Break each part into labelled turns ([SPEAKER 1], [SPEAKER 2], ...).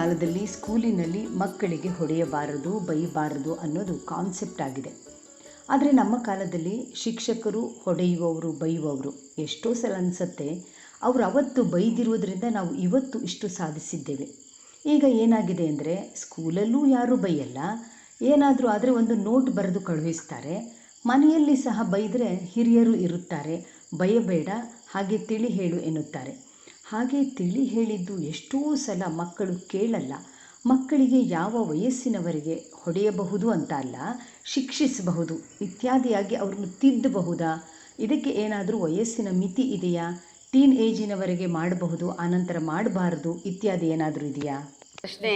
[SPEAKER 1] ಕಾಲದಲ್ಲಿ ಸ್ಕೂಲಿನಲ್ಲಿ ಮಕ್ಕಳಿಗೆ ಹೊಡೆಯಬಾರದು ಬೈಯಬಾರದು ಅನ್ನೋದು ಕಾನ್ಸೆಪ್ಟ್ ಆಗಿದೆ. ಆದರೆ ನಮ್ಮ ಕಾಲದಲ್ಲಿ ಶಿಕ್ಷಕರು ಹೊಡೆಯುವವರು, ಬೈಯುವವರು ಎಷ್ಟೋ ಸಲ ಅನಿಸುತ್ತೆ, ಅವರು ಅವತ್ತು ಬೈದಿರುವುದರಿಂದ ನಾವು ಇವತ್ತು ಇಷ್ಟು ಸಾಧಿಸಿದ್ದೇವೆ. ಈಗ ಏನಾಗಿದೆ ಅಂದರೆ ಸ್ಕೂಲಲ್ಲೂ ಯಾರೂ ಬೈಯಲ್ಲ, ಏನಾದರೂ ಆದರೆ ಒಂದು ನೋಟ್ ಬರೆದು ಕಳುಹಿಸ್ತಾರೆ, ಮನೆಯಲ್ಲಿ ಸಹ ಬೈದರೆ ಹಿರಿಯರು ಇರುತ್ತಾರೆ, ಬಯಬೇಡ, ಹಾಗೆ ತಿಳಿ ಹೇಳು ಎನ್ನುತ್ತಾರೆ. ಹಾಗೆ ತಿಳಿ ಹೇಳಿದ್ದು ಎಷ್ಟೋ ಸಲ ಮಕ್ಕಳು ಕೇಳಲ್ಲ. ಮಕ್ಕಳಿಗೆ ಯಾವ ವಯಸ್ಸಿನವರೆಗೆ ಹೊಡೆಯಬಹುದು ಅಂತ ಅಲ್ಲ ಶಿಕ್ಷಿಸಬಹುದು, ಇತ್ಯಾದಿಯಾಗಿ ಅವ್ರನ್ನು ತಿದ್ದಬಹುದಾ? ಇದಕ್ಕೆ ಏನಾದರೂ ವಯಸ್ಸಿನ ಮಿತಿ ಇದೆಯಾ? ಟೀನ್ ಏಜಿನವರೆಗೆ ಮಾಡಬಹುದು, ಆನಂತರ ಮಾಡಬಾರದು ಇತ್ಯಾದಿ ಏನಾದರೂ ಇದೆಯಾ?
[SPEAKER 2] ಪ್ರಶ್ನೆ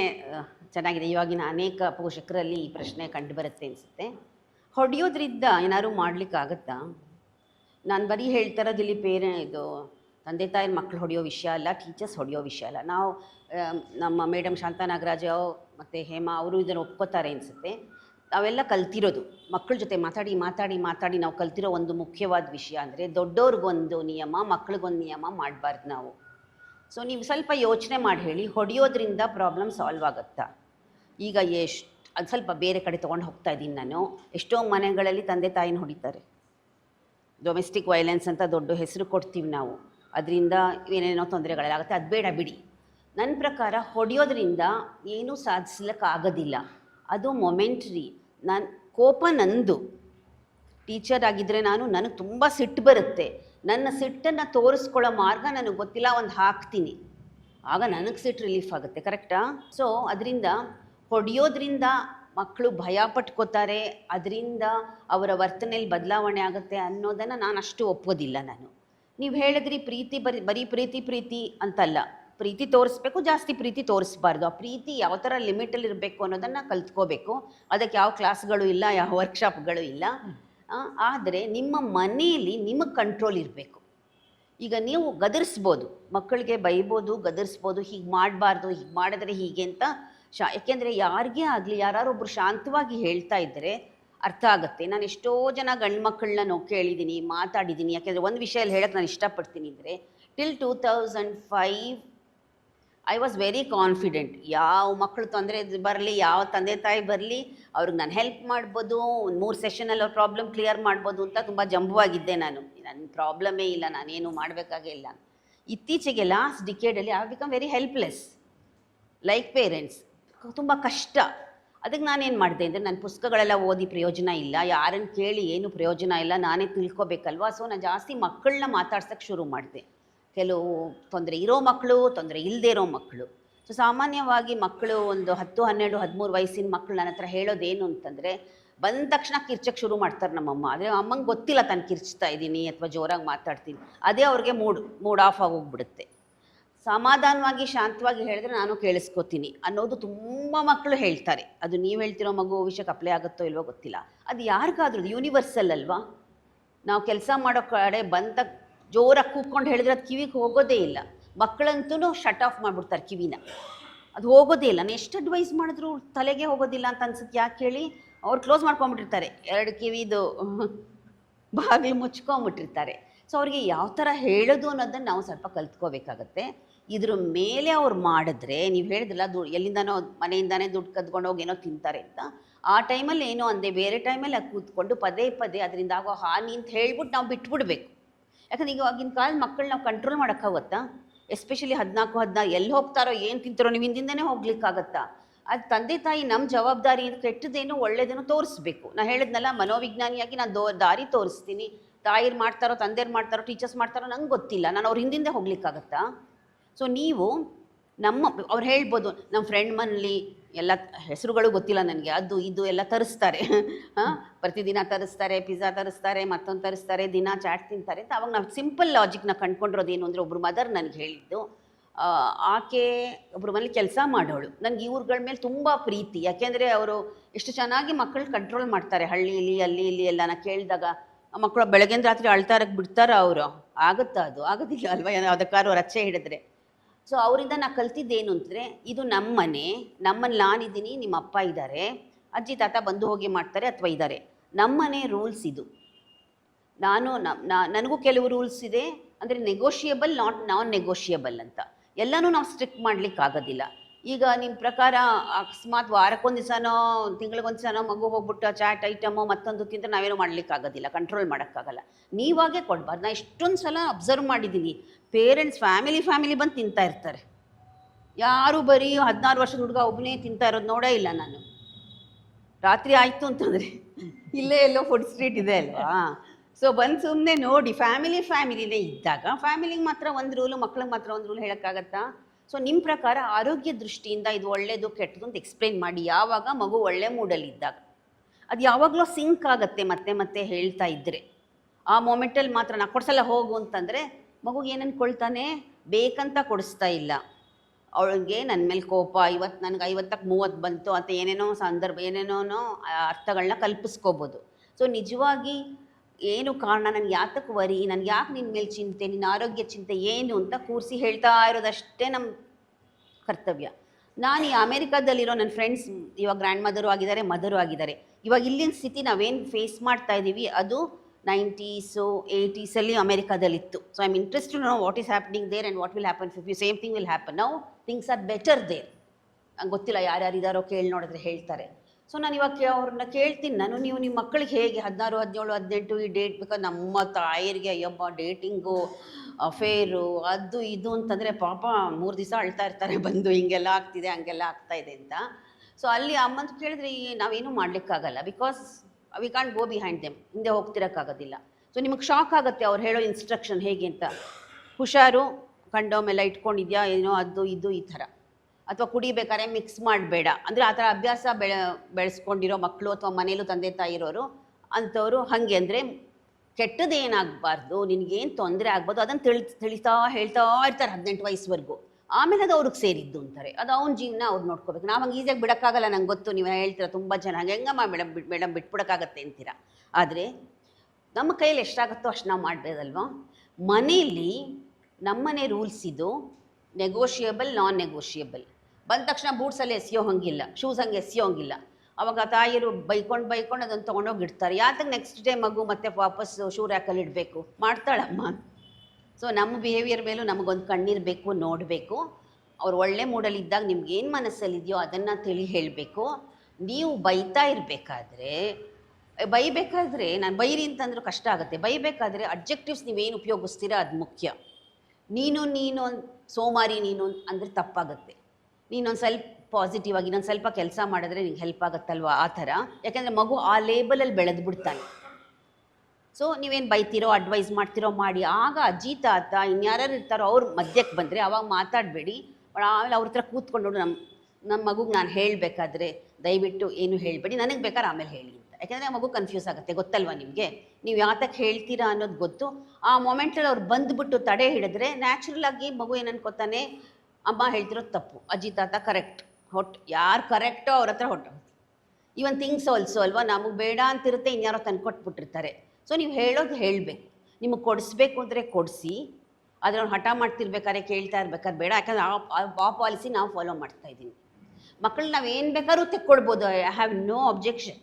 [SPEAKER 2] ಚೆನ್ನಾಗಿದೆ. ಇವಾಗಿನ ಅನೇಕ ಪೋಷಕರಲ್ಲಿ ಈ ಪ್ರಶ್ನೆ ಕಂಡುಬರುತ್ತೆ ಅನಿಸುತ್ತೆ. ಹೊಡೆಯೋದ್ರಿಂದ ಏನಾದ್ರು ಮಾಡಲಿಕ್ಕಾಗತ್ತಾ? ನಾನು ಬರೀ ಹೇಳ್ತಾ ಪೇರೆ, ಇದು ತಂದೆ ತಾಯಿನ ಮಕ್ಕಳು ಹೊಡೆಯೋ ವಿಷಯ ಅಲ್ಲ ಟೀಚರ್ಸ್ ಹೊಡೆಯೋ ವಿಷಯ ಅಲ್ಲ. ನಾವು ನಮ್ಮ ಮೇಡಮ್ ಶಾಂತಾ ನಾಗರಾಜ್ ಮತ್ತು ಹೇಮಾ ಅವರು ಇದನ್ನು ಒಪ್ಕೋತಾರೆ ಅನಿಸುತ್ತೆ. ನಾವೆಲ್ಲ ಕಲ್ತಿರೋದು. ಮಕ್ಕಳ ಜೊತೆ ಮಾತಾಡಿ ಮಾತಾಡಿ ಮಾತಾಡಿ ನಾವು ಕಲ್ತಿರೋ ಒಂದು ಮುಖ್ಯವಾದ ವಿಷಯ ಅಂದರೆ ದೊಡ್ಡವ್ರಿಗೊಂದು ನಿಯಮ ಮಕ್ಳಿಗೊಂದು ನಿಯಮ ಮಾಡಬಾರ್ದು ನಾವು. ಸೊ ನೀವು ಸ್ವಲ್ಪ ಯೋಚನೆ ಮಾಡಿ ಹೇಳಿ, ಹೊಡೆಯೋದ್ರಿಂದ ಪ್ರಾಬ್ಲಮ್ ಸಾಲ್ವ್ ಆಗುತ್ತಾ? ಈಗ ಎಷ್ಟು, ಅದು ಸ್ವಲ್ಪ ಬೇರೆ ಕಡೆ ತೊಗೊಂಡು ಹೋಗ್ತಾ ಇದ್ದೀನಿ ನಾನು. ಎಷ್ಟೋ ಮನೆಗಳಲ್ಲಿ ತಂದೆ ತಾಯಿನ ಹೊಡಿತಾರೆ. ಡೊಮೆಸ್ಟಿಕ್ ವೈಲೆನ್ಸ್ ಅಂತ ದೊಡ್ಡ ಹೆಸರು ಕೊಡ್ತೀವಿ ನಾವು. ಅದರಿಂದ ಏನೇನೋ ತೊಂದರೆಗಳಾಗುತ್ತೆ, ಅದು ಬೇಡ ಬಿಡಿ. ನನ್ನ ಪ್ರಕಾರ ಹೊಡೆಯೋದ್ರಿಂದ ಏನೂ ಸಾಧಿಸ್ಲಿಕ್ಕಾಗೋದಿಲ್ಲ. ಅದು ಮೊಮೆಂಟ್ರಿ ನಾನು ಕೋಪ ನಂದು. ಟೀಚರ್ ಆಗಿದ್ದರೆ ನಾನು, ನನಗೆ ತುಂಬ ಸಿಟ್ಟು ಬರುತ್ತೆ. ನನ್ನ ಸಿಟ್ಟನ್ನು ತೋರಿಸ್ಕೊಳ್ಳೋ ಮಾರ್ಗ ನನಗೆ ಗೊತ್ತಿಲ್ಲ, ಒಂದು ಹಾಕ್ತೀನಿ. ಆಗ ನನಗೆ ಸಿಟ್ಟು ರಿಲೀಫ್ ಆಗುತ್ತೆ ಕರೆಕ್ಟಾ ಸೊ ಅದರಿಂದ ಹೊಡೆಯೋದ್ರಿಂದ ಮಕ್ಕಳು ಭಯ ಪಟ್ಕೋತಾರೆ, ಅದರಿಂದ ಅವರ ವರ್ತನೆಯಲ್ಲಿ ಬದಲಾವಣೆ ಆಗುತ್ತೆ ಅನ್ನೋದನ್ನು ನಾನು ಅಷ್ಟು ಒಪ್ಪೋದಿಲ್ಲ ನಾನು. ನೀವು ಹೇಳಿದ್ರಿ ಪ್ರೀತಿ ಬರೀ ಬರೀ ಪ್ರೀತಿ ಪ್ರೀತಿ ಅಂತಲ್ಲ. ಪ್ರೀತಿ ತೋರಿಸ್ಬೇಕು, ಜಾಸ್ತಿ ಪ್ರೀತಿ ತೋರಿಸ್ಬಾರ್ದು. ಆ ಪ್ರೀತಿ ಯಾವ ಥರ ಲಿಮಿಟಲ್ಲಿ ಇರಬೇಕು ಅನ್ನೋದನ್ನು ಕಲ್ತ್ಕೋಬೇಕು. ಅದಕ್ಕೆ ಯಾವ ಕ್ಲಾಸ್ಗಳು ಇಲ್ಲ, ಯಾವ ವರ್ಕ್ಶಾಪ್ಗಳು ಇಲ್ಲ. ಆದರೆ ನಿಮ್ಮ ಮನೆಯಲ್ಲಿ ನಿಮಗೆ ಕಂಟ್ರೋಲ್ ಇರಬೇಕು. ಈಗ ನೀವು ಗದರಿಸ್ಬೋದು. ಮಕ್ಕಳಿಗೆ ಬೈಬೋದು, ಗದರಿಸ್ಬೋದು, ಹೀಗೆ ಮಾಡಬಾರ್ದು, ಹೀಗೆ ಮಾಡಿದ್ರೆ ಹೀಗೆ ಅಂತ. ಶಾ, ಯಾಕೆಂದರೆ ಯಾರಿಗೇ ಆಗಲಿ ಒಬ್ಬರು ಶಾಂತವಾಗಿ ಹೇಳ್ತಾ ಇದ್ದರೆ ಅರ್ಥ ಆಗುತ್ತೆ. ನಾನು ಎಷ್ಟೋ ಜನ ಗಂಡು ಮಕ್ಕಳನ್ನ ನಾವು ಕೇಳಿದ್ದೀನಿ ಮಾತಾಡಿದ್ದೀನಿ ಯಾಕೆಂದರೆ ಒಂದು ವಿಷಯಲ್ಲಿ ಹೇಳಕ್ಕೆ ನಾನು ಇಷ್ಟಪಡ್ತೀನಿ ಅಂದರೆ till two thousand five I was very confident ಯಾವ ಮಕ್ಕಳು ತೊಂದರೆ ಬರಲಿ, ಯಾವ ತಂದೆ ತಾಯಿ ಬರಲಿ, ಅವ್ರಿಗೆ ನಾನು ಹೆಲ್ಪ್ ಮಾಡ್ಬೋದು, ಒಂದು ಮೂರು ಸೆಷನಲ್ಲಿ ಅವ್ರ ಪ್ರಾಬ್ಲಮ್ ಕ್ಲಿಯರ್ ಮಾಡ್ಬೋದು ಅಂತ ತುಂಬ ಜಂಬುವಾಗಿದ್ದೆ ನಾನು. ನನ್ನ ಪ್ರಾಬ್ಲಮೇ ಇಲ್ಲ, ನಾನೇನು ಮಾಡಬೇಕಾಗೇ ಇಲ್ಲ. ಇತ್ತೀಚೆಗೆ last ಡಿಕೇಡಲ್ಲಿ I become very helpless like parents ತುಂಬ ಕಷ್ಟ. ಅದಕ್ಕೆ ನಾನೇನು ಮಾಡಿದೆ ಅಂದರೆ ನನ್ನ ಪುಸ್ತಕಗಳೆಲ್ಲ ಓದಿ ಪ್ರಯೋಜನ ಇಲ್ಲ. ಯಾರನ್ನು ಕೇಳಿ ಏನು ಪ್ರಯೋಜನ ಇಲ್ಲ, ನಾನೇ ತಿಳ್ಕೊಬೇಕಲ್ವಾ? ಸೊ ನಾನು ಜಾಸ್ತಿ ಮಕ್ಕಳನ್ನ ಮಾತಾಡ್ಸೋಕ್ಕೆ ಶುರು ಮಾಡಿದೆ. ಕೆಲವು ತೊಂದರೆ ಇರೋ ಮಕ್ಕಳು ತೊಂದರೆ ಇಲ್ಲದೆ ಇರೋ ಮಕ್ಕಳು ಸೊ ಸಾಮಾನ್ಯವಾಗಿ ಮಕ್ಕಳು ಒಂದು ಹತ್ತು, ಹನ್ನೆರಡು, ಹದಿಮೂರು ವಯಸ್ಸಿನ ಮಕ್ಕಳು ನನ್ನ ಹತ್ರ ಹೇಳೋದೇನು ಅಂತಂದರೆ, ಬಂದ ತಕ್ಷಣ ಕಿರ್ಚಕ್ಕೆ ಶುರು ಮಾಡ್ತಾರೆ ನಮ್ಮಮ್ಮ. ಆದರೆ ಅಮ್ಮಂಗೆ ಗೊತ್ತಿಲ್ಲ ತಾನು ಕಿರ್ಚ್ತಾ ಇದ್ದೀನಿ ಅಥವಾ ಜೋರಾಗಿ ಮಾತಾಡ್ತೀನಿ. ಅದೇ ಅವ್ರಿಗೆ ಮೂಡ್ ಮೂಡ್ ಆಫ್ ಆಗೋಗ್ಬಿಡುತ್ತೆ ಸಮಾಧಾನವಾಗಿ, ಶಾಂತವಾಗಿ ಹೇಳಿದ್ರೆ ನಾನು ಕೇಳಿಸ್ಕೊತೀನಿ ಅನ್ನೋದು ತುಂಬ ಮಕ್ಕಳು ಹೇಳ್ತಾರೆ. ಅದು ನೀವು ಹೇಳ್ತಿರೋ ಮಗು ವಿಷಯಕ್ಕೆ ಅಪ್ಲೈ ಆಗುತ್ತೋ ಇಲ್ವೋ ಗೊತ್ತಿಲ್ಲ. ಅದು ಯಾರಿಗಾದ್ರೂ ಯೂನಿವರ್ಸಲ್ ಅಲ್ವಾ? ನಾವು ಕೆಲಸ ಮಾಡೋ ಕಡೆ ಬಂದ ಜೋರಾಗಿ ಕೂತ್ಕೊಂಡು ಹೇಳಿದ್ರೆ ಅದು ಕಿವಿಗೆ ಹೋಗೋದೇ ಇಲ್ಲ. ಮಕ್ಕಳಂತೂ ಶಟ್ ಆಫ್ ಮಾಡಿಬಿಡ್ತಾರೆ ಕಿವಿನ. ಅದು ಹೋಗೋದೇ ಇಲ್ಲ. ನಾನು ಎಷ್ಟು ಅಡ್ವೈಸ್ ಮಾಡಿದ್ರು ತಲೆಗೆ ಹೋಗೋದಿಲ್ಲ ಅಂತ ಅನ್ಸುತ್ತೆ. ಯಾಕೆ ಹೇಳಿ? ಅವ್ರು ಕ್ಲೋಸ್ ಮಾಡ್ಕೊಂಬಿಟ್ಟಿರ್ತಾರೆ. ಎರಡು ಕಿವಿದು ಬಾಗಿಲು ಮುಚ್ಕೊಂಬಿಟ್ಟಿರ್ತಾರೆ. ಸೊ ಅವ್ರಿಗೆ ಯಾವ ಥರ ಹೇಳೋದು ಅನ್ನೋದನ್ನು ನಾವು ಸ್ವಲ್ಪ ಕಲ್ತ್ಕೋಬೇಕಾಗತ್ತೆ. ಇದ್ರ ಮೇಲೆ ಅವ್ರು ಮಾಡಿದ್ರೆ, ನೀವು ಹೇಳಿದ್ರಲ್ಲ ದು ಎಲ್ಲಿಂದನೋ ಮನೆಯಿಂದಾನೇ ದುಡ್ಡು ಕದ್ಕೊಂಡು ಹೋಗಿ ಏನೋ ತಿಂತಾರೆ ಅಂತ, ಆ ಟೈಮಲ್ಲಿ ಏನೋ ಅಂದೆ ಬೇರೆ ಟೈಮಲ್ಲಿ ಕೂತ್ಕೊಂಡು ಪದೇ ಪದೇ ಅದರಿಂದ ಆಗೋ ಹಾನಿ ಅಂತ ಹೇಳ್ಬಿಟ್ಟು ನಾವು ಬಿಟ್ಬಿಡ್ಬೇಕು. ಯಾಕಂದ್ರೆ ಈಗ ಆಗಿನ ಕಾಲ ಮಕ್ಕಳು ನಾವು ಕಂಟ್ರೋಲ್ ಮಾಡೋಕ್ಕಾಗುತ್ತಾ? ಎಸ್ಪೆಷಲಿ ಹದಿನಾಲ್ಕು ಹದಿನಾರು ಎಲ್ಲಿ ಹೋಗ್ತಾರೋ, ಏನು ತಿಂತಾರೋ ನೀವು ಹಿಂದಿಂದನೇ ಹೋಗ್ಲಿಕ್ಕಾಗತ್ತಾ? ಅದು ತಂದೆ ತಾಯಿ ನಮ್ಮ ಜವಾಬ್ದಾರಿ ಕೆಟ್ಟದೇನು ಒಳ್ಳೇದೇನೋ ತೋರಿಸ್ಬೇಕು. ನಾನು ಹೇಳಿದ್ನಲ್ಲ, ಮನೋವಿಜ್ಞಾನಿಯಾಗಿ ನಾನು ದೋ, ದಾರಿ ತೋರಿಸ್ತೀನಿ. ತಾಯಿರು ಮಾಡ್ತಾರೋ, ತಂದೆಯರು ಮಾಡ್ತಾರೋ ಟೀಚರ್ಸ್ ಮಾಡ್ತಾರೋ ನಂಗೆ ಗೊತ್ತಿಲ್ಲ. ನಾನು ಅವ್ರ ಹಿಂದಿಂದೆ ಹೋಗ್ಲಿಕ್ಕಾಗತ್ತಾ? ಸೊ ನೀವು ನಮ್ಮ, ಅವ್ರು ಹೇಳ್ಬೋದು ನಮ್ಮ ಫ್ರೆಂಡ್ ಮನೇಲಿ ಎಲ್ಲ ಹೆಸರುಗಳು ಗೊತ್ತಿಲ್ಲ ನನಗೆ, ಅದು ಇದು ಎಲ್ಲ ತರಿಸ್ತಾರೆ. ಹಾಂ? ಪ್ರತಿದಿನ ತರಿಸ್ತಾರೆ ಪಿಜ್ಜಾ ತರಿಸ್ತಾರೆ, ಮತ್ತೊಂದು ತರಿಸ್ತಾರೆ, ದಿನ ಚಾಟ್ ತಿಂತಾರೆ ಅಂತ ಅವಾಗ ನಾವು ಸಿಂಪಲ್ ಲಾಜಿಕ್ನ ಕಂಡ್ಕೊಂಡಿರೋದು ಏನು ಅಂದರೆ ಒಬ್ರು ಮದರ್ ನನಗೆ ಹೇಳಿದ್ದು ಆಕೆ ಒಬ್ರು ಮನೇಲಿ ಕೆಲಸ ಮಾಡೋಳು. ನನಗೆ ಇವ್ರುಗಳ ಮೇಲೆ ತುಂಬ ಪ್ರೀತಿ. ಯಾಕೆಂದರೆ ಅವರು ಎಷ್ಟು ಚೆನ್ನಾಗಿ ಮಕ್ಕಳು ಕಂಟ್ರೋಲ್ ಮಾಡ್ತಾರೆ. ಹಳ್ಳಿಲಿ ಅಲ್ಲಿ, ಇಲ್ಲಿ ಎಲ್ಲ ನಾನು ಕೇಳಿದಾಗ ಮಕ್ಕಳು ಬೆಳಗಿನ ರಾತ್ರಿ ಅಳ್ತಾರಕ್ಕೆ ಬಿಡ್ತಾರ ಅವರು. ಆಗುತ್ತಾ ಅದು? ಆಗೋದಿಲ್ಲ ಅಲ್ವಾ? ಯಾವುದಕ್ಕಾದ್ರು ರಚೆ ಹಿಡಿದ್ರೆ. ಸೊ ಅವರಿಂದ ನಾ ಕಲ್ತಿದ್ದೇನು ಅಂದರೆ, ಇದು ನಮ್ಮ ಮನೆ ನಮ್ಮಲ್ಲಿ ನಾನಿದ್ದೀನಿ, ನಿಮ್ಮ ಅಪ್ಪ ಇದ್ದಾರೆ, ಅಜ್ಜಿ, ತಾತ ಬಂದು ಹೋಗಿ ಮಾಡ್ತಾರೆ ಅಥವಾ ಇದ್ದಾರೆ. ನಮ್ಮನೆ ರೂಲ್ಸ್ ಇದು. ನಾನು ನನಗೂ ಕೆಲವು ರೂಲ್ಸ್ ಇದೆ, ಅಂದರೆ ನೆಗೋಷಿಯಬಲ್ ನಾಟ್ ನಾನ್ ನೆಗೋಷಿಯಬಲ್ ಅಂತ. ಎಲ್ಲನೂ ನಾವು ಸ್ಟ್ರಿಕ್ಟ್ ಮಾಡ್ಲಿಕ್ಕೆ ಆಗೋದಿಲ್ಲ ಈಗ ನಿಮ್ಮ ಪ್ರಕಾರ ಅಕಸ್ಮಾತ್ ವಾರಕ್ಕೊಂದು ದಿವಸನೋ, ತಿಂಗಳಿಗೊಂದು ದಿವಸನೋ ಮಗು ಹೋಗ್ಬಿಟ್ಟು ಚಾಟ್ ಐಟಮು ಮತ್ತೊಂದು ತಿಂತ ನಾವೇನು ಮಾಡ್ಲಿಕ್ಕಾಗೋದಿಲ್ಲ ಕಂಟ್ರೋಲ್ ಮಾಡೋಕ್ಕಾಗಲ್ಲ. ನೀವಾಗೆ ಕೊಡ್ಬಾರ್ದು. ನಾ ಎಷ್ಟೊಂದು ಸಲ ಅಬ್ಸರ್ವ್ ಮಾಡಿದ್ದೀನಿ. ಪೇರೆಂಟ್ಸ್ ಫ್ಯಾಮಿಲಿ ಫ್ಯಾಮಿಲಿ ಬಂದು ತಿಂತಾ ಇರ್ತಾರೆ. ಯಾರು ಬರೀ ಹದಿನಾರು ವರ್ಷದ ಹುಡುಗ ಒಬ್ಬನೇ ತಿಂತಾ ಇರೋದು ನೋಡೇ ಇಲ್ಲ ನಾನು. ರಾತ್ರಿ ಆಯಿತು ಅಂತಂದರೆ ಇಲ್ಲೇ ಎಲ್ಲೋ ಫುಡ್ ಸ್ಟ್ರೀಟ್ ಇದೆ ಅಲ್ವಾ? ಸೊ ಬಂದು ಸುಮ್ಮನೆ ನೋಡಿ ಫ್ಯಾಮಿಲಿ ಫ್ಯಾಮಿಲಿನೇ ಇದ್ದಾಗ ಫ್ಯಾಮಿಲಿಗೆ ಮಾತ್ರ ಒಂದು ರೂಲು ಮಕ್ಳಿಗೆ ಮಾತ್ರ ಒಂದು ರೂಲ್ ಹೇಳೋಕ್ಕಾಗತ್ತಾ? ಸೊ ನಿಮ್ಮ ಪ್ರಕಾರ ಆರೋಗ್ಯ ದೃಷ್ಟಿಯಿಂದ ಇದು ಒಳ್ಳೆಯದು ಕೆಟ್ಟದು ಅಂತ ಎಕ್ಸ್ಪ್ಲೈನ್ ಮಾಡಿ. ಯಾವಾಗ ಮಗು ಒಳ್ಳೆ ಮೂಡಲ್ಲಿದ್ದಾಗ ಅದು ಯಾವಾಗಲೂ ಸಿಂಕ್ ಆಗುತ್ತೆ ಮತ್ತೆ ಮತ್ತೆ ಹೇಳ್ತಾ ಇದ್ದರೆ ಆ ಮೊಮೆಂಟಲ್ಲಿ ಮಾತ್ರ ನಾ ಕೊಡ್ಸಲ್ಲ ಹೋಗು ಅಂತಂದರೆ ಮಗುಗೆ ಏನನ್ನು ಬೇಕಂತ ಕೊಡಿಸ್ತಾ ಇಲ್ಲ. ಅವಳಿಗೆ ನನ್ನ ಮೇಲೆ ಕೋಪ ಇವತ್ತು ನನಗೆ ಐವತ್ತಕ್ಕೆ ಮೂವತ್ತು ಬಂತು ಅಂತ ಏನೇನೋ ಸಂದರ್ಭ ಏನೇನೋ ಅರ್ಥಗಳನ್ನ ಕಲ್ಪಿಸ್ಕೋಬೋದು. ಸೊ ನಿಜವಾಗಿ ಏನು ಕಾರಣ? ನನ್ನ ಯಾತಕ್ಕೆ ವರಿ? ನನಗೆ ಯಾಕೆ ನಿನ್ನ ಮೇಲೆ ಚಿಂತೆ? ನಿನ್ನ ಆರೋಗ್ಯ ಚಿಂತೆ ಏನು ಅಂತ ಕೂರಿಸಿ ಹೇಳ್ತಾ ಇರೋದಷ್ಟೇ ನಮ್ಮ ಕರ್ತವ್ಯ. ನಾನು ಈ ಅಮೇರಿಕಾದಲ್ಲಿರೋ ನನ್ನ ಫ್ರೆಂಡ್ಸ್ ಇವಾಗ ಗ್ರ್ಯಾಂಡ್ ಮದರು ಆಗಿದ್ದಾರೆ ಮದರು ಆಗಿದ್ದಾರೆ. ಇವಾಗ ಇಲ್ಲಿನ ಸ್ಥಿತಿ ನಾವೇನು ಫೇಸ್ ಮಾಡ್ತಾ ಇದ್ದೀವಿ ಅದು ನೈಂಟೀಸು, ಏಯ್ಟೀಸಲ್ಲಿ ಅಮೇರಿಕಾದಲ್ಲಿತ್ತು. So I am interested know what is happening there and what will happen if you same thing will happen now things are better there ನಂಗೆ ಗೊತ್ತಿಲ್ಲ ಯಾರ್ಯಾರು ಇದ್ದಾರೋ ಕೇಳಿ ನೋಡಿದ್ರೆ ಹೇಳ್ತಾರೆ. ಸೊ ನಾನು ಇವಾಗ ಅವ್ರನ್ನ ಕೇಳ್ತೀನಿ. ನಾನು ನೀವು ನಿಮ್ಮ ಮಕ್ಕಳಿಗೆ ಹೇಗೆ ಹದಿನಾರು, ಹದಿನೇಳು, ಹದಿನೆಂಟು ಈ ಡೇಟ್ ಬೇಕಾದ್ರೆ ನಮ್ಮ ತಾಯರಿಗೆ ಅಯ್ಯಪ್ಪ ಡೇಟಿಂಗು ಅಫೇರು ಅದು ಇದು ಅಂತಂದರೆ ಪಾಪ ಮೂರು ದಿವಸ ಅಳ್ತಾ ಇರ್ತಾರೆ ಬಂದು, ಹಿಂಗೆಲ್ಲ ಆಗ್ತಿದೆ, ಹಂಗೆಲ್ಲ ಆಗ್ತಾ ಇದೆ ಅಂತ. ಸೊ ಅಲ್ಲಿ ಅಮ್ಮಂತ ಕೇಳಿದ್ರೆ ನಾವೇನು ಮಾಡಲಿಕ್ಕಾಗಲ್ಲ because we can't go behind them ಹಿಂದೆ ಹೋಗ್ತಿರೋಕ್ಕಾಗೋದಿಲ್ಲ. ಸೊ ನಿಮಗೆ ಶಾಕ್ ಆಗುತ್ತೆ ಅವ್ರು ಹೇಳೋ ಇನ್ಸ್ಟ್ರಕ್ಷನ್ ಹೇಗೆ ಅಂತ. ಹುಷಾರು ಕಂಡೋಮೆಲ್ಲ ಇಟ್ಕೊಂಡಿದ್ಯಾ, ಏನೋ ಅದು, ಇದು ಈ ಥರ. ಅಥವಾ ಕುಡಿಬೇಕಾದ್ರೆ ಮಿಕ್ಸ್ ಮಾಡಬೇಡ. ಅಂದರೆ ಆ ಥರ ಅಭ್ಯಾಸ ಬೆಳೆ, ಬೆಳೆಸ್ಕೊಂಡಿರೋ ಮಕ್ಕಳು ಅಥವಾ ಮನೇಲೂ ತಂದೆ ತಾಯಿ ಇರೋರು ಅಂಥವ್ರು ಹಾಗೆ ಅಂದರೆ ಕೆಟ್ಟದೇನಾಗಬಾರ್ದು ನಿನಗೇನು ತೊಂದರೆ ಆಗ್ಬೋದು ಅದನ್ನು ತಿಳಿ, ತಿಳಿತಾ ಹೇಳ್ತಾ ಇರ್ತಾರೆ ಹದಿನೆಂಟು ವಯಸ್ಸುವರೆಗೂ. ಆಮೇಲೆ ಅದು ಅವ್ರಿಗೆ ಸೇರಿದ್ದು ಅಂತಾರೆ. ಅದು ಅವ್ನ ಜೀವನ ಅವ್ರು ನೋಡ್ಕೋಬೇಕು. ನಾವು ಹಂಗೆ ಈಸಿಯಾಗಿ ಬಿಡೋಕ್ಕಾಗಲ್ಲ ನಂಗೆ ಗೊತ್ತು, ನೀವು ಹೇಳ್ತೀರ ತುಂಬ ಜನ ಹಂಗೆ. ಹೆಂಗಮ್ಮ ಮೇಡಮ್ ಬಿಡ್ ಮೇಡಮ್ ಬಿಟ್ಬಿಡೋಕ್ಕಾಗತ್ತೆ ಅಂತೀರ. ಆದರೆ ನಮ್ಮ ಕೈಯಲ್ಲಿ ಎಷ್ಟಾಗುತ್ತೋ ಅಷ್ಟು ನಾವು ಮಾಡಬೇಕಲ್ವಾ? ಮನೆಯಲ್ಲಿ ನಮ್ಮನೆ ರೂಲ್ಸ್ ಇದು ನೆಗೋಷಿಯಬಲ್ ನಾನ್ ನೆಗೋಷಿಯಬಲ್ ಬಂದ ತಕ್ಷಣ ಬೂಟ್ಸಲ್ಲಿ ಎಸೆಯೋ ಹಂಗಿಲ್ಲ ಶೂಸ್ ಹಂಗೆ ಎಸೆಯೋ ಹಂಗಿಲ್ಲ. ಅವಾಗ ತಾಯಿಯರು ಬೈಕೊಂಡು ಬೈಕೊಂಡು ಅದನ್ನು ತೊಗೊಂಡೋಗಿ ಇಡ್ತಾರೆ. ಯಾತಕ್ಕೆ ನೆಕ್ಸ್ಟ್ ಡೇ ಮಗು ಮತ್ತೆ ವಾಪಸ್ ಶೂ ರ್ಯಾಕಲ್ಲಿ ಇಡಬೇಕು? ಮಾಡ್ತಾಳಮ್ಮ. ಸೊ ನಮ್ಮ ಬಿಹೇವಿಯರ್ ಮೇಲೂ ನಮಗೊಂದು ಕಣ್ಣಿರಬೇಕು ನೋಡಬೇಕು. ಅವ್ರು ಒಳ್ಳೆ ಮೂಡಲ್ಲಿ ಇದ್ದಾಗ ನಿಮ್ಗೆ ಏನು ಮನಸ್ಸಲ್ಲಿದೆಯೋ ಅದನ್ನು ತಿಳಿ ಹೇಳಬೇಕು. ನೀವು ಬೈತಾ ಇರಬೇಕಾದ್ರೆ ಬೈಬೇಕಾದ್ರೆ, ನಾನು ಬೈರಿ ಅಂತಂದ್ರೂ ಕಷ್ಟ ಆಗುತ್ತೆ. ಬೈಬೇಕಾದ್ರೆ ಅಬ್ಜೆಕ್ಟಿವ್ಸ್ ನೀವೇನು ಉಪಯೋಗಿಸ್ತೀರಾ ಅದು ಮುಖ್ಯ. ನೀನು ನೀನು, ಸೋಮಾರಿ ನೀನು ಅಂದರೆ ತಪ್ಪಾಗುತ್ತೆ. ನೀನೊಂದು ಸ್ವಲ್ಪ ಪಾಸಿಟಿವ್ ಆಗಿ, ಇನ್ನೊಂದು ಸ್ವಲ್ಪ ಕೆಲಸ ಮಾಡಿದ್ರೆ ನಿಂಗೆ ಹೆಲ್ಪ್ ಆಗುತ್ತಲ್ವ ಆ ಥರ? ಯಾಕೆಂದರೆ ಮಗು ಆ ಲೇಬಲಲ್ಲಿ ಬೆಳೆದು ಬಿಡ್ತಾನೆ. ಸೊ ನೀವೇನು ಬೈತೀರೋ ಅಡ್ವೈಸ್ ಮಾಡ್ತಿರೋ ಮಾಡಿ, ಆಗ ಅಜ್ಜಿ ತಾತ ಇನ್ಯಾರು ಇರ್ತಾರೋ ಅವ್ರು ಮಧ್ಯಕ್ಕೆ ಬಂದರೆ ಅವಾಗ ಮಾತಾಡಬೇಡಿ. ಆಮೇಲೆ ಅವ್ರ ಹತ್ರ ಕೂತ್ಕೊಂಡು ನಮ್ಮ ನಮ್ಮ ಮಗುಗೆ ನಾನು ಹೇಳಬೇಕಾದ್ರೆ ದಯವಿಟ್ಟು ಏನು ಹೇಳಬೇಡಿ, ನನಗೆ ಬೇಕಾದ್ರೆ ಆಮೇಲೆ ಹೇಳಿ ಅಂತ. ಯಾಕೆಂದರೆ ಮಗು ಕನ್ಫ್ಯೂಸ್ ಆಗುತ್ತೆ, ಗೊತ್ತಲ್ವಾ ನಿಮಗೆ? ನೀವು ಯಾತಕ್ಕೆ ಹೇಳ್ತೀರಾ ಅನ್ನೋದು ಗೊತ್ತು. ಆ ಮೊಮೆಂಟಲ್ಲಿ ಅವ್ರು ಬಂದುಬಿಟ್ಟು ತಡೆ ಹಿಡಿದ್ರೆ ನ್ಯಾಚುರಲ್ ಆಗಿ ಮಗು ಏನು ಅಮ್ಮ ಹೇಳ್ತಿರೋದು ತಪ್ಪು. ಅಜ್ಜಿ ತಾತ ಕರೆಕ್ಟ್ ಹೊಟ್ಟು ಯಾರು ಕರೆಕ್ಟೋ ಅವ್ರ ಹತ್ರ ಹೊಟ್ಟು. ಇವನ್ ಥಿಂಗ್ಸ್ ಆಲ್ಸೋ ಅಲ್ವಾ? ನಮಗೆ ಬೇಡ ಅಂತಿರುತ್ತೆ, ಇನ್ಯಾರೋ ತಂದು ಕೊಟ್ಬಿಟ್ಟಿರ್ತಾರೆ. ಸೊ ನೀವು ಹೇಳೋದು ಹೇಳಬೇಕು. ನಿಮಗೆ ಕೊಡಿಸ್ಬೇಕು ಅಂದರೆ ಕೊಡಿಸಿ. ಆದರೆ ಅವ್ನು ಹಠ ಮಾಡ್ತಿರ್ಬೇಕಾದ್ರೆ ಕೇಳ್ತಾ ಇರ್ಬೇಕಾದ್ರೆ ಬೇಡ. ಯಾಕಂದ್ರೆ ಆ- ಪಾಲಿಸಿ ನಾವು ಫಾಲೋ ಮಾಡ್ತಾ ಇದ್ದೀನಿ ಮಕ್ಕಳು ನಾವು ಏನು ಬೇಕಾದ್ರೂ ತೆಕ್ಕೊಡ್ಬೋದು. I have no objection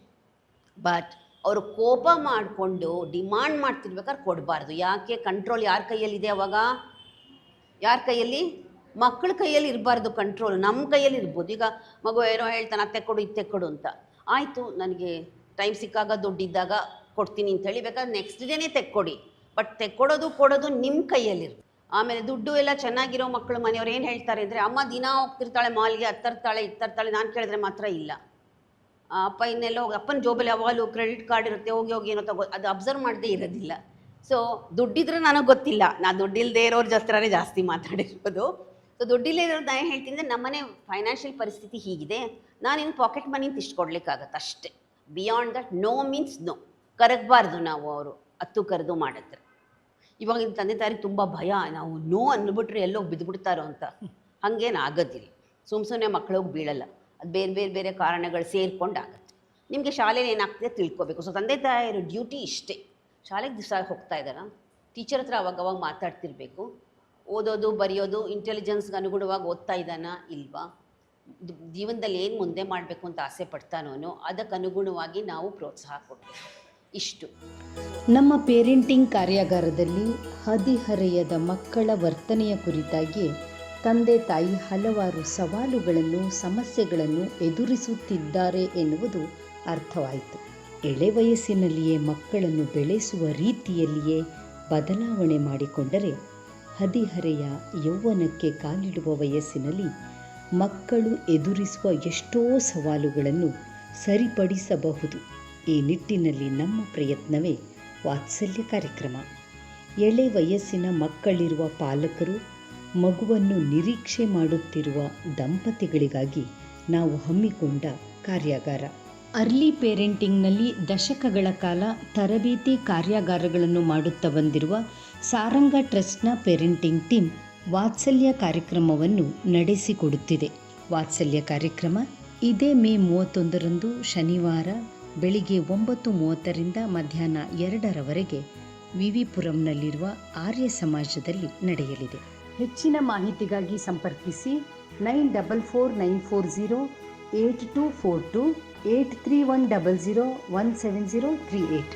[SPEAKER 2] but ಅವರು ಕೋಪ ಮಾಡಿಕೊಂಡು ಡಿಮಾಂಡ್ ಮಾಡ್ತಿರ್ಬೇಕಾದ್ರೆ ಕೊಡಬಾರ್ದು. ಯಾಕೆ? ಕಂಟ್ರೋಲ್ ಯಾರ ಕೈಯಲ್ಲಿದೆ ಅವಾಗ? ಯಾರ ಕೈಯಲ್ಲಿ? ಮಕ್ಕಳ ಕೈಯಲ್ಲಿ ಇರಬಾರ್ದು ಕಂಟ್ರೋಲ್ ನಮ್ಮ ಕೈಯಲ್ಲಿ ಇರ್ಬೋದು. ಈಗ ಮಗು ಏನೋ ಹೇಳ್ತಾನೆ, ಅತ್ತೆ ಕೊಡು, ಇತ್ತೆ ಕೊಡು ಅಂತ. ಆಯಿತು, ನನಗೆ ಟೈಮ್ ಸಿಕ್ಕಾಗ, ದುಡ್ಡಿದ್ದಾಗ ಕೊಡ್ತೀನಿ ಅಂತ ಹೇಳಿ, ಬೇಕಾದ್ರೆ ನೆಕ್ಸ್ಟ್ ಡೇನೇ ತೆಕ್ಕೊಡಿ. ಬಟ್ ತೆಕ್ಕೊಡೋದು, ಕೊಡೋದು ನಿಮ್ಮ ಕೈಯಲ್ಲಿರು ಆಮೇಲೆ ದುಡ್ಡು ಎಲ್ಲ ಚೆನ್ನಾಗಿರೋ ಮಕ್ಕಳು ಮನೆಯವ್ರು ಏನು ಹೇಳ್ತಾರೆ ಅಂದರೆ, ಅಮ್ಮ ದಿನ ಹೋಗ್ತಿರ್ತಾಳೆ, ಮಾಲ್ಗೆ ಹತ್ತರ್ತಾಳೆ, ಇತ್ತರ್ತಾಳೆ, ನಾನು ಕೇಳಿದ್ರೆ ಮಾತ್ರ ಇಲ್ಲ. ಅಪ್ಪ ಇನ್ನೆಲ್ಲ ಹೋಗಿ, ಅಪ್ಪನ ಜೋಬಲ್ಲಿ ಯಾವಾಗಲೂ ಕ್ರೆಡಿಟ್ ಕಾರ್ಡ್ ಇರುತ್ತೆ, ಹೋಗಿ ಹೋಗಿ ಏನೋ ತಗೋ, ಅದು ಅಬ್ಸರ್ವ್ ಮಾಡದೇ ಇರೋದಿಲ್ಲ. ಸೊ ದುಡ್ಡಿದ್ರೆ ನನಗೆ ಗೊತ್ತಿಲ್ಲ. ನಾನು ದುಡ್ಡಿಲ್ಲದೆ ಇರೋರ ಜಾಸ್ತಿ ಮಾತಾಡಿರೋದು. ಸೊ ದುಡ್ಡಿಲ್ಲ ಇರೋದು ನಾನು ಹೇಳ್ತೀನಿ ನಮ್ಮನೆ ಫೈನಾನ್ಷಿಯಲ್ ಪರಿಸ್ಥಿತಿ ಹೀಗಿದೆ. ನಾನು ಇನ್ನು ಪಾಕೆಟ್ ಮನಿ ಇಷ್ಟು ಕೊಡ್ಲಿಕ್ಕಾಗತ್ತೆ ಅಷ್ಟೇ. Beyond that no means no ಕರಗಬಾರ್ದು ನಾವು ಅವರು, ಹತ್ತು ಕರೆದು ಮಾಡಿದ್ರೆ ಇವಾಗಿನ ತಂದೆ ತಾಯಿಗೆ ತುಂಬ ಭಯ, ನಾವು ನೋ ಅಂದ್ಬಿಟ್ರೆ ಎಲ್ಲೋ ಬಿದ್ದುಬಿಡ್ತಾರೋ ಅಂತ. ಹಾಗೇನು ಆಗೋದಿಲ್ಲ. ಸುಮ್ಮ ಸುಮ್ಮನೆ ಮಕ್ಕಳಿಗೆ ಬೀಳಲ್ಲ. ಅದು ಬೇರೆ ಬೇರೆ ಬೇರೆ ಕಾರಣಗಳು ಸೇರ್ಕೊಂಡು ಆಗುತ್ತೆ. ನಿಮಗೆ ಶಾಲೆಯಲ್ಲಿ ಏನಾಗ್ತದೆ ತಿಳ್ಕೊಬೇಕು. ಸೊ ತಂದೆ ತಾಯಿಯರು ಡ್ಯೂಟಿ ಇಷ್ಟೇ. ಶಾಲೆಗೆ ದಿವಸ ಹೋಗ್ತಾ ಇದ್ದಾರಾ? ಟೀಚರ್ ಹತ್ರ ಅವಾಗವಾಗ ಅವಾಗ ಮಾತಾಡ್ತಿರ್ಬೇಕು. ಓದೋದು, ಬರೆಯೋದು ಇಂಟೆಲಿಜೆನ್ಸ್ಗೆ ಅನುಗುಣವಾಗಿ ಓದ್ತಾ ಇದ್ದಾನಾ ಇಲ್ವಾ? ಜೀವನದಲ್ಲಿ ಏನು ಮುಂದೆ ಮಾಡಬೇಕು ಅಂತ ಆಸೆ ಪಡ್ತಾನೋನು ಅದಕ್ಕೆ ಅನುಗುಣವಾಗಿ ನಾವು ಪ್ರೋತ್ಸಾಹ ಕೊಡಬೇಕು ಇಷ್ಟು.
[SPEAKER 1] ನಮ್ಮ ಪೇರೆಂಟಿಂಗ್ ಕಾರ್ಯಾಗಾರದಲ್ಲಿ ಹದಿಹರೆಯದ ಮಕ್ಕಳ ವರ್ತನೆಯ ಕುರಿತಾಗಿ ತಂದೆ ತಾಯಿ ಹಲವಾರು ಸವಾಲುಗಳನ್ನು, ಸಮಸ್ಯೆಗಳನ್ನು ಎದುರಿಸುತ್ತಿದ್ದಾರೆ ಎನ್ನುವುದು ಅರ್ಥವಾಯಿತು. ಎಳೆ ವಯಸ್ಸಿನಲ್ಲಿಯೇ ಮಕ್ಕಳನ್ನು ಬೆಳೆಸುವ ರೀತಿಯಲ್ಲಿಯೇ ಬದಲಾವಣೆ ಮಾಡಿಕೊಂಡರೆ ಹದಿಹರೆಯ ಯೌವನಕ್ಕೆ ಕಾಲಿಡುವ ವಯಸ್ಸಿನಲ್ಲಿ ಮಕ್ಕಳು ಎದುರಿಸುವ ಎಷ್ಟೋ ಸವಾಲುಗಳನ್ನು ಸರಿಪಡಿಸಬಹುದು. ಈ ನಿಟ್ಟಿನಲ್ಲಿ ನಮ್ಮ ಪ್ರಯತ್ನವೇ ವಾತ್ಸಲ್ಯ ಕಾರ್ಯಕ್ರಮ. ಎಳೆ ವಯಸ್ಸಿನ ಮಕ್ಕಳಿರುವ ಪಾಲಕರು ಮಗುವನ್ನು ನಿರೀಕ್ಷೆ ಮಾಡುತ್ತಿರುವ ದಂಪತಿಗಳಿಗಾಗಿ ನಾವು ಹಮ್ಮಿಕೊಂಡ ಕಾರ್ಯಾಗಾರ. ಅರ್ಲಿ ಪೇರೆಂಟಿಂಗ್ನಲ್ಲಿ ದಶಕಗಳ ಕಾಲ ತರಬೇತಿ ಕಾರ್ಯಾಗಾರಗಳನ್ನು ಮಾಡುತ್ತಾ ಬಂದಿರುವ ಸಾರಂಗ ಟ್ರಸ್ಟ್ನ ಪೇರೆಂಟಿಂಗ್ ಟೀಮ್ ವಾತ್ಸಲ್ಯ ಕಾರ್ಯಕ್ರಮವನ್ನು ನಡೆಸಿಕೊಡುತ್ತಿದೆ. ವಾತ್ಸಲ್ಯ ಕಾರ್ಯಕ್ರಮ ಇದೇ ಮೇ ಮೂವತ್ತೊಂದರಂದು ಶನಿವಾರ ಬೆಳಿಗ್ಗೆ ಒಂಬತ್ತು ಮೂವತ್ತರಿಂದ ಮಧ್ಯಾಹ್ನ ಎರಡರವರೆಗೆ ವಿವಿಪುರಂನಲ್ಲಿರುವ ಆರ್ಯ ಸಮಾಜದಲ್ಲಿ ನಡೆಯಲಿದೆ. ಹೆಚ್ಚಿನ ಮಾಹಿತಿಗಾಗಿ ಸಂಪರ್ಕಿಸಿ nine double four nine four zero eight two four two eight three one double zero one seven zero three eight